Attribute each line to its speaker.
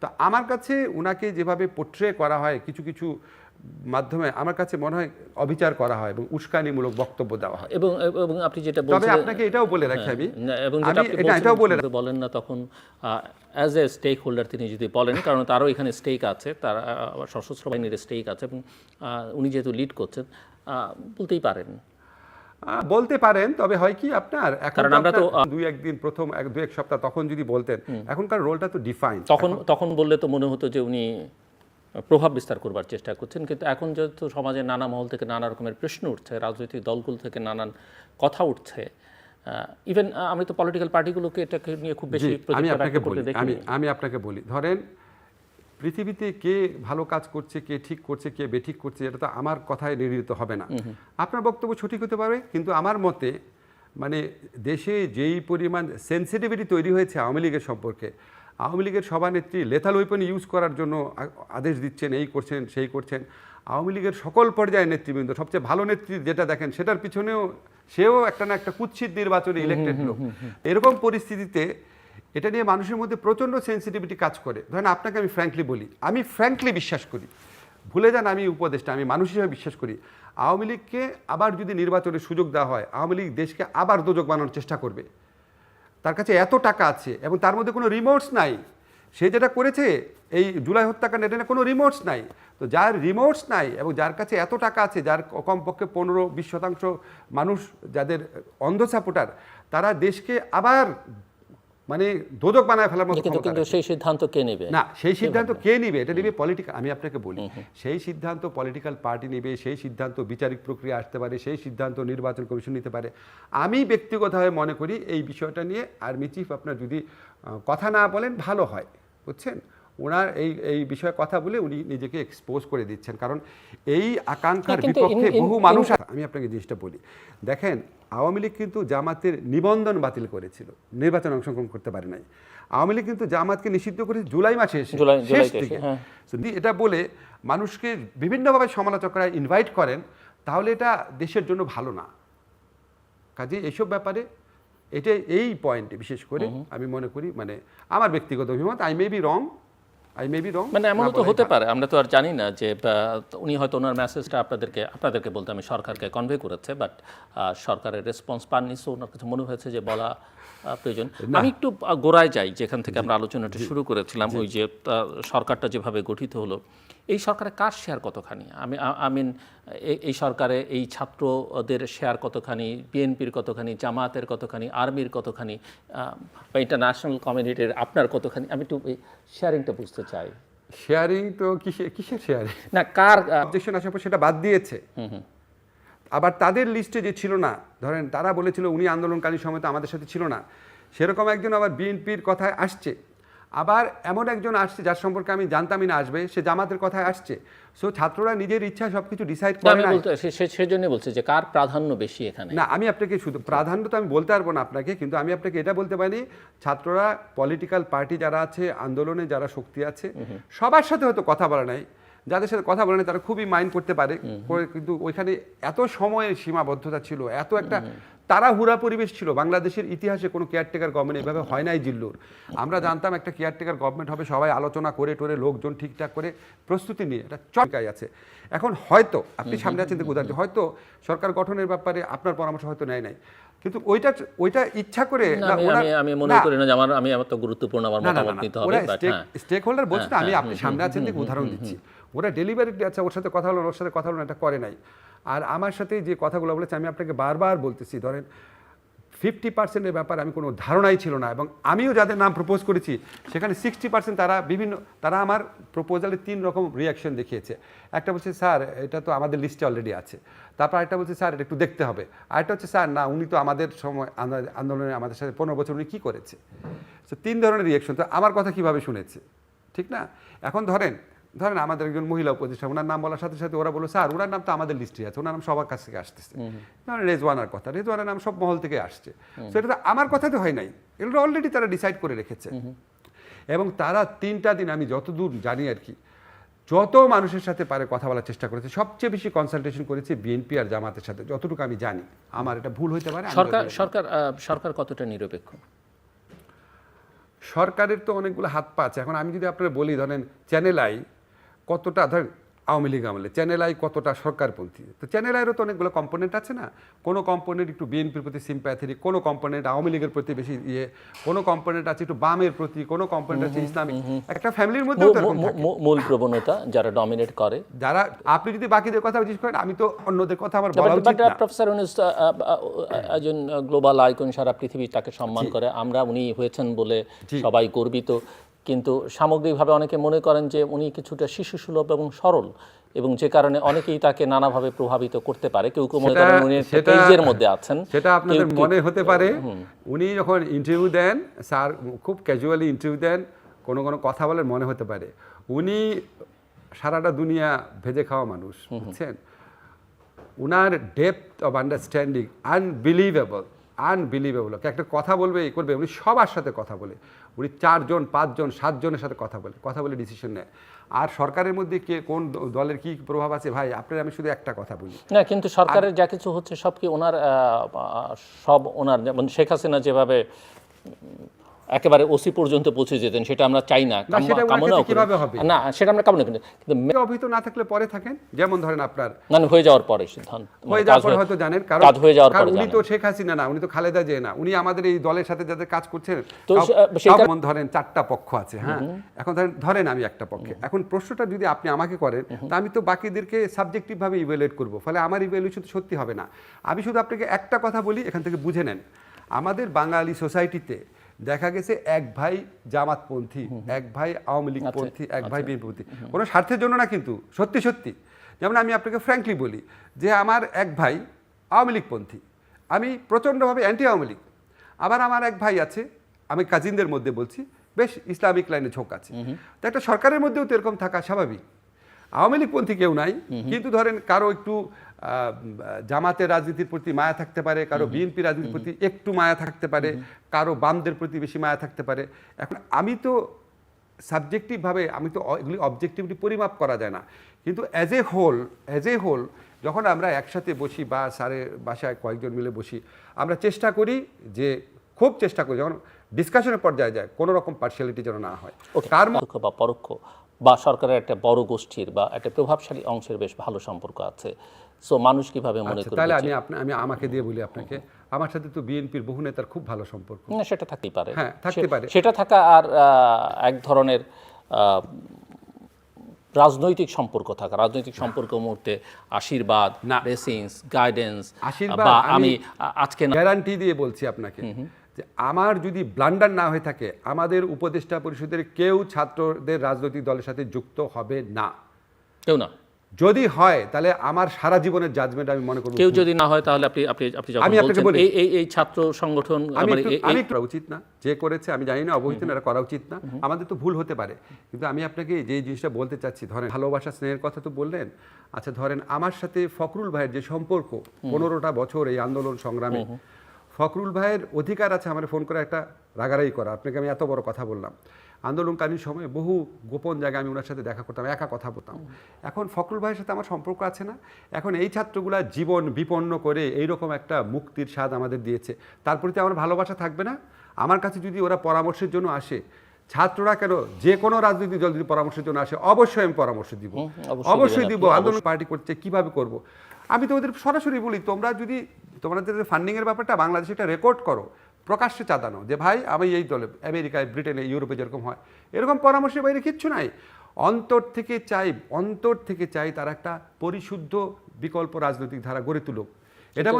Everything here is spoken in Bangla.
Speaker 1: তো আমার কাছে ওনাকে যেভাবে পোট্রে করা হয় কিছু কিছু মাধ্যমে আমার কাছে মনে হয় অবিচার করা হয় এবং উস্কানিমূলক বক্তব্য দেওয়া হয়।
Speaker 2: এবং এবং আপনি যেটা
Speaker 1: বলছেন
Speaker 2: তবে
Speaker 1: আপনাকে এটাও বলে রাখি আমি।
Speaker 2: এবং যেটা আপনি
Speaker 1: এটা এটাও বলে
Speaker 2: বলেন না তখন অ্যাজ এ স্টেক হোল্ডার তিনি যদি বলেন কারণ তারও এখানে স্টেক আছে তার সশস্ত্র বাহিনীর স্টেক আছে এবং উনি যেহেতু লিড করছেন বলতেই পারেন।
Speaker 1: বলতে পারেন তবে হয় কি আপনার এখন
Speaker 2: কারণ আমরা তো,
Speaker 1: দুই একদিন প্রথম এক দুই এক সপ্তাহ তখন যদি বলতেন এখনকার রোলটা তো ডিফাইন
Speaker 2: তখন তখন বললে তো মনে হতো যে উনি প্রভাব বিস্তার করবার চেষ্টা করছেন কিন্তু এখন যেহেতু সমাজে নানা মহল থেকে নানা রকমের প্রশ্ন উঠছে রাজনৈতিক দলগুলো থেকে নানান কথা উঠছে ইভেন আমি তো পলিটিক্যাল পার্টিগুলোকে এটাকে নিয়ে খুব বেশি
Speaker 1: আমি আপনাকে বলি আমি আপনাকে বলি ধরেন পৃথিবীতে কে ভালো কাজ করছে কে ঠিক করছে কে বেঠিক করছে এটা তো আমার কথায় নির্ণীত হবে না। আপনার বক্তব্য সঠিক হতে পারে কিন্তু আমার মতে মানে দেশে যেই পরিমাণ সেন্সিটিভিটি তৈরি হয়েছে আওয়ামী লীগের সম্পর্কে আওয়ামী লীগের সভানেত্রী লেথাল ওয়েপন ইউজ করার জন্য আদেশ দিচ্ছেন এই করছেন সেই করছেন। আওয়ামী লীগের সকল পর্যায়ে নেতৃবৃন্দ সবচেয়ে ভালো নেত্রী যেটা দেখেন সেটার পিছনেও সেও একটা না একটা কুৎসিত নির্বাচনে ইলেকটেড লোক। এরকম পরিস্থিতিতে এটা নিয়ে মানুষের মধ্যে প্রচণ্ড সেন্সিটিভিটি কাজ করে। ধরেন আপনাকে আমি ফ্র্যাঙ্কলি বলি, আমি ফ্র্যাঙ্কলি বিশ্বাস করি। ভুলে যান আমি উপদেশটা, আমি মানুষ হিসেবে বিশ্বাস করি। আওয়ামী লীগকে আবার যদি নির্বাচনের সুযোগ দেওয়া হয়, আওয়ামী লীগ দেশকে আবার দোজক বানানোর চেষ্টা করবে। তার কাছে এত টাকা আছে এবং তার মধ্যে কোনো রিমোটস নাই। সে যেটা করেছে, এই জুলাই হত্যাকাণ্ড এটা কোনো রিমোটস নাই। তো যার রিমোটস নাই এবং যার কাছে এত টাকা আছে, যার কমপক্ষে পনেরো, বিশ শতাংশ মানুষ, যাদের অন্ধ সাপোর্টার তারা দেশকে আবার মানে দোদক বানায় ফেলার মতো
Speaker 2: কিন্তু সেই সিদ্ধান্ত কে নেবে?
Speaker 1: না সেই সিদ্ধান্ত কে নেবে? এটা নিবে পলিটিক্যাল আমি আপনাকে বলি। সেই সিদ্ধান্ত পলিটিক্যাল পার্টি নেবে সেই সিদ্ধান্ত বিচারিক প্রক্রিয়া আসতে পারে সেই সিদ্ধান্ত নির্বাচন কমিশন নিতে পারে। আমি ব্যক্তিগতভাবে মনে করি এই বিষয়টা নিয়ে আর্মি চিফ আপনার যদি কথা না বলেন ভালো হয় বুঝছেন? ওনার এই এই বিষয়ে কথা বলে উনি নিজেকে এক্সপোজ করে দিচ্ছেন। কারণ এই আকাঙ্ক্ষার বিপক্ষে
Speaker 2: in- in-
Speaker 1: বহু মানুষ আমি আপনাকে জিনিসটা বলি। দেখেন আওয়ামী লীগ কিন্তু জামাতের নিবন্ধন বাতিল করেছিল। নির্বাচনে অংশগ্রহণ করতে পারে নাই। আওয়ামী লীগ কিন্তু জামাতকে নিষিদ্ধ করেছে জুলাই মাসে শেষ দিকে।
Speaker 2: হ্যাঁ।
Speaker 1: এটা বলে মানুষকে বিভিন্নভাবে সমালোচকরা ইনভাইট করেন তাহলে এটা দেশের জন্য ভালো না। কাজে এইসব ব্যাপারে এটা এই পয়েন্টে বিশেষ করে আমি মনে করি মানে আমার ব্যক্তিগত অভিমত I may be wrong I may be wrong
Speaker 2: মানে এমনও তো হতে পারে আমরা তো আর জানি না যে উনি হয়তো ওনার মেসেজটা আপনাদেরকে আপনাদেরকে বলতে আমি সরকারকে কনভে করেছে বাট সরকারের রেসপন্স পাননি সো ওনার কাছে মনে হয়েছে যে বলা প্রয়োজন। আমি একটু গোড়ায় যাই যেখান থেকে আমরা আলোচনাটা শুরু করেছিলাম ওই যে সরকারটা যেভাবে গঠিত হলো। এই সরকারে কার শেয়ার কতখানি? আমি আই মিন এই সরকারে এই ছাত্রদের শেয়ার কতখানি? বিএনপির কতখানি? জামাতের কতখানি? আর্মির কতখানি? বা ইন্টারন্যাশনাল কমিউনিটির আপনার কতখানি? আমি একটু এই শেয়ারিংটা বুঝতে চাই।
Speaker 1: শেয়ারিং তো কিসে কিসের শেয়ারিং
Speaker 2: না কার
Speaker 1: অবজেকশন আসার পর সেটা বাদ দিয়েছে। আবার তাদের লিস্টে যে ছিল না ধরেন তারা বলেছিল উনি আন্দোলনকালীন সময় তো আমাদের সাথে ছিল না সেরকম একজন আবার বিএনপির কথায় আসছে। আবার এমন একজন আসছে যার সম্পর্কে আমি জানতামই না আসবে সে জামাতের কথায় আসছে। সো ছাত্ররা নিজের ইচ্ছা সব কিছু ডিসাইড করে
Speaker 2: আমি
Speaker 1: না
Speaker 2: সেজন্য বলছি যে কার প্রাধান্য বেশি এখানে?
Speaker 1: না আমি আপনাকে শুধু প্রাধান্য তো আমি বলতে পারব না আপনাকে কিন্তু আমি আপনাকে এটা বলতে পারি ছাত্ররা পলিটিক্যাল পার্টি যারা আছে আন্দোলনে যারা শক্তি আছে সবার সাথে হয়তো কথা বলা নাই। যাদের সাথে কথা বলে নাই তারা খুবই মাইন্ড করতে পারে। কিন্তু ওইখানে এত সময়ের সীমাবদ্ধতা ছিল এত একটা তাড়াহুড়া পরিবেশ ছিল। বাংলাদেশের ইতিহাসে কোনো কেয়ারটেকার গভর্নমেন্ট এভাবে হয় নাই জিল্লুর। আমরা জানতাম একটা কেয়ারটেকার গভর্নমেন্ট হবে সবাই আলোচনা করে টোরে লোকজন ঠিকঠাক করে প্রস্তুতি নিয়ে এটা চটকাই আছে। এখন হয়তো আপনি সামনে আছেন উদাহরণ হয়তো সরকার গঠনের ব্যাপারে আপনার পরামর্শ হয়তো নেয় নাই। কিন্তু ওইটা ওইটা ইচ্ছা করে
Speaker 2: আমি মনে করি না যে আমার আমি আমার তো গুরুত্বপূর্ণ আমার মতামত নিতে হবে
Speaker 1: স্টেক
Speaker 2: হ্যাঁ।
Speaker 1: হোল্ডার বলছে না, আমি
Speaker 2: হ্যাঁ,
Speaker 1: আপনি সামনে আছেন দেখে উদাহরণ দিচ্ছি? ওরা ডেলিভারি আছে ওর সাথে কথা হলো ওর সাথে কথা হলো এটা করে নাই। আর আমার সাথে যে কথাগুলো বলেছে, আমি আপনাকে বারবার বলতেছি, ধরেন ফিফটি পার্সেন্টের ব্যাপারে আমি কোনো ধারণাই ছিল না এবং আমিও যাদের নাম প্রপোজ করেছি, সেখানে সিক্সটি পার্সেন্ট তারা বিভিন্ন, তারা আমার প্রপোজালে তিন রকম রিয়াকশন দেখিয়েছে। একটা বলছে, স্যার, এটা তো আমাদের লিস্টে অলরেডি আছে। তারপর একটা বলছে, স্যার, এটা একটু দেখতে হবে। আরেকটা হচ্ছে, স্যার, না, উনি তো আমাদের সময় আন্দো- আন্দোলনে আমাদের সাথে পনেরো বছর উনি কী করেছে? তো তিন ধরনের রিয়াকশন তো আমার কথা কীভাবে শুনেছে? ঠিক না? এখন ধরেন ধরেন আমাদের একজন মহিলা উপদেষ্টা ওনার নাম বলার সাথে সাথে ওরা বলল স্যার ওনার নাম তো আমাদের লিস্টে আছে ওনার নাম সবার কাছ থেকে আসতেছে। ধরেন রেজওয়ানার কথা রেজওয়ানার নাম সব মহল থেকে আসছে। তো এটা তো আমার কথা তো হয় নাই। এগুলো অলরেডি তারা ডিসাইড করে রেখেছে। এবং তারা তিনটা দিন আমি যতদূর জানি আর কি যত মানুষের সাথে পারে কথা বলার চেষ্টা করেছে সবচেয়ে বেশি কনসালটেশন করেছে বিএনপি আর জামাতের সাথে যতটুকু আমি জানি। আমার এটা ভুল হতে পারে
Speaker 2: সরকার সরকার সরকার কতটা নিরপেক্ষ?
Speaker 1: সরকারের তো অনেকগুলো হাত পা আছে। এখন আমি যদি আপনারা বলি ধরেন চ্যানেল আই কতটা ধরেন আওয়ামী লীগ আমলে চ্যানেল আই কতটা সরকারপন্থী? তো চ্যানেল আইয়েরও তো অনেকগুলো কম্পোনেন্ট আছে না? কোনো কম্পোনেন্ট একটু বিএনপির প্রতি সিম্প্যাথেটিক কোনো কম্পোনেন্ট আওয়ামী লীগের প্রতি বেশি ইয়ে কোনো কম্পোনেন্ট আছে একটু বামের প্রতি কোনো কম্পোনেন্ট আছে ইসলামিক। একটা ফ্যামিলির থাকে।
Speaker 2: মূল প্রবণতা যারা ডমিনেট করে।
Speaker 1: যারা আপনি যদি বাকিদের কথা জিজ্ঞেস করেন আমি তো অন্যদের কথা আমার বলা উচিত না।
Speaker 2: প্রফেসর ইউনুস আহ, আহ, একজন গ্লোবাল আইকন সারা পৃথিবী তাকে সম্মান করে। আমরা উনি হয়েছেন বলে সবাই গর্বিত। কিন্তু সামগ্রিকভাবে অনেকে মনে করেন যে উনি কিছুটা শিশু সুলভ এবং সরল এবং যে কারণে অনেকেই তাকে নানাভাবে প্রভাবিত করতে পারে। কেউ কেউ মনে করেন উনি কেজের মধ্যে আছেন।
Speaker 1: সেটা আপনাদের মনে হতে পারে। উনি যখন ইন্টারভিউ দেন স্যার খুব ক্যাজুয়ালি ইন্টারভিউ দেন কোনো কোনো কথা বলেন মনে হতে পারে। উনি সারাটা দুনিয়া ভেজে খাওয়া মানুষ বুঝছেন? উনার depth of understanding unbelievable unbelievable. একটা কথা বলবে এই করবে, উনি সবার সাথে কথা বলে। উনি চারজন, পাঁচজন, সাতজনের সাথে কথা বলে কথা বলে ডিসিশন নেয়। আর সরকারের মধ্যে কে, কোন দলের কি প্রভাব আছে? ভাই, আপনার আমি শুধু একটা কথা বলি।
Speaker 2: না, কিন্তু সরকারের যা কিছু হচ্ছে, সব কি ওনার সব ওনার, যেমন শেখ হাসিনা যেভাবে একেবারে ওসি পর্যন্ত পৌঁছে যেতেন সেটা আমরা চাই না। কামনাও
Speaker 1: কীভাবে হবে?
Speaker 2: না সেটা আমরা কামনা কিন্তু
Speaker 1: অভিহিত না থাকলে পরে থাকেন? যেমন ধরেন আপনার
Speaker 2: মানে হয়ে যাওয়ার পরে সিদ্ধান্ত। মানে
Speaker 1: হয়ে যাওয়ার পরে হয়তো জানেন কারণ
Speaker 2: কাজ হয়ে যাওয়ার পরে
Speaker 1: উনি তো শেখ হাসিনা না উনি তো খালেদা জিয়া না। উনি আমাদের এই দলের সাথে যাদের কাজ করছেন
Speaker 2: তো
Speaker 1: যেমন ধরেন চারটা পক্ষ আছে হ্যাঁ? এখন ধরেন ধরেন আমি একটা পক্ষে। এখন প্রশ্নটা যদি আপনি আমাকে করেন তা আমি তো বাকিদেরকে সাবজেক্টিভ ভাবে ইভ্যালুয়েট করব। ফলে আমার ইভ্যালুয়েশন সত্যি হবে না। আমি শুধু আপনাকে একটা কথা বলি এখান থেকে বুঝে নেন। আমাদের বাঙালি সোসাইটিতে দেখা গেছে এক ভাই জামাতপন্থী এক ভাই আওয়ামী লীগপন্থী এক ভাই বিএনপি কোনো স্বার্থের জন্য না কিন্তু সত্যি সত্যি। যেমন আমি আপনাকে ফ্র্যাঙ্কলি বলি যে আমার এক ভাই আওয়ামী লীগপন্থী। আমি প্রচণ্ডভাবে অ্যান্টি আওয়ামী লীগ। আবার আমার এক ভাই আছে আমি কাজিনদের মধ্যে বলছি বেশ ইসলামিক লাইনে ঝোঁক আছে। তো একটা সরকারের মধ্যেও তো এরকম থাকা স্বাভাবিক। আওয়ামী লীগপন্থী কেউ নাই কিন্তু ধরেন কারও একটু জামাতের রাজনীতির প্রতি মায়া থাকতে পারে কারও বিএনপি রাজনীতির প্রতি একটু মায়া থাকতে পারে কারও বামদের প্রতি বেশি মায়া থাকতে পারে। এখন আমি তো সাবজেক্টিভভাবে আমি তো এগুলি অবজেক্টিভলি পরিমাপ করা যায় না। কিন্তু as a whole as a whole যখন আমরা একসাথে বসি বা স্যারের বাসায় কয়েকজন মিলে বসি আমরা চেষ্টা করি যে খুব চেষ্টা করি যখন ডিসকাশনের পর্যায়ে যায় কোনো রকম পার্সিয়ালিটি যেন না হয়। কার
Speaker 2: বা পরোক্ষ বা সরকারের একটা বড় গোষ্ঠীর বা একটা প্রভাবশালী অংশের বেশ ভালো সম্পর্ক আছে। সো মানুষ কীভাবে মনে
Speaker 1: আচ্ছা,
Speaker 2: করবে
Speaker 1: তাহলে আমি আপনা- আমি আমাকে দিয়ে বলি আপনাকে। আমার সাথে তো বিএনপির বহু নেতার খুব ভালো সম্পর্ক।
Speaker 2: না সেটা থাকতেই পারে।
Speaker 1: হ্যাঁ, থাকতে পারে।
Speaker 2: সেটা থাকা আর এক ধরনের রাজনৈতিক সম্পর্ক থাকা। রাজনৈতিক সম্পর্ক মুহূর্তে আশীর্বাদ। ব্লেসিংস গাইডেন্স
Speaker 1: আশীর্বাদ
Speaker 2: বা
Speaker 1: আমি
Speaker 2: আজকে
Speaker 1: গ্যারান্টি দিয়ে বলছি আপনাকে যে আমার যদি ব্লান্ডার না হয়ে থাকে আমাদের উপদেষ্টা পরিষদের কেউ ছাত্রদের রাজনৈতিক দলের সাথে যুক্ত হবে না।
Speaker 2: কেউ না।
Speaker 1: যদি হয় তাহলে আমার সারা জীবনের জাজমেন্ট আমি মনে করব
Speaker 2: কেউ যদি না হয় তাহলে আপনি আপনি আপনি
Speaker 1: আমি আপনাকে বলি।
Speaker 2: এই এই ছাত্র সংগঠন
Speaker 1: আমি
Speaker 2: মানে
Speaker 1: করা উচিত না। যে করেছে আমি জানি না অবহিত না এটা করা উচিত না। আমাদের তো ভুল হতে পারে। কিন্তু আমি আপনাকে যে জিনিসটা বলতে চাচ্ছি ধরেন ভালোবাসা স্নেহের কথা তো বললেন। আচ্ছা ধরেন আমার সাথে ফখরুল ভাইয়ের যে সম্পর্ক পনেরোটা বছর এই আন্দোলন সংগ্রামে। ফখরুল ভাইয়ের অধিকার আছে আমার ফোন করে একটা রাগারাই করা। আপনাকে আমি এত বড় কথা বললাম। আন্দোলনকালীন সময়ে বহু গোপন জায়গায় আমি ওনার সাথে দেখা করতাম একা কথা বলতাম। এখন ফখরুল ভাইয়ের সাথে আমার সম্পর্ক আছে না। এখন এই ছাত্রগুলা জীবন বিপন্ন করে এইরকম একটা মুক্তির স্বাদ আমাদের দিয়েছে। তার প্রতি আমার ভালোবাসা থাকবে না। আমার কাছে যদি ওরা পরামর্শের জন্য আসে ছাত্ররা কেন যে কোনো রাজনৈতিক দল যদি পরামর্শের জন্য আসে অবশ্যই আমি পরামর্শ দিব।
Speaker 2: অবশ্যই
Speaker 1: দিব। আন্দোলন পার্টি করছে কীভাবে করব? আমি তো ওদের সরাসরি বলি তোমরা যদি তোমাদের ফান্ডিংয়ের ব্যাপারটা বাংলাদেশে একটা রেকর্ড করো প্রকাশ্যে চাঁদানো যে, ভাই, আমি এই দলে, আমেরিকায়, ব্রিটেনে, ইউরোপে যেরকম হয়, এরকম পরামর্শের বাইরে কিচ্ছু নাই। অন্তর থেকে চাই, অন্তর থেকে চাই তার একটা পরিশুদ্ধ বিকল্প রাজনৈতিক ধারা গড়ে তুলুক। এটা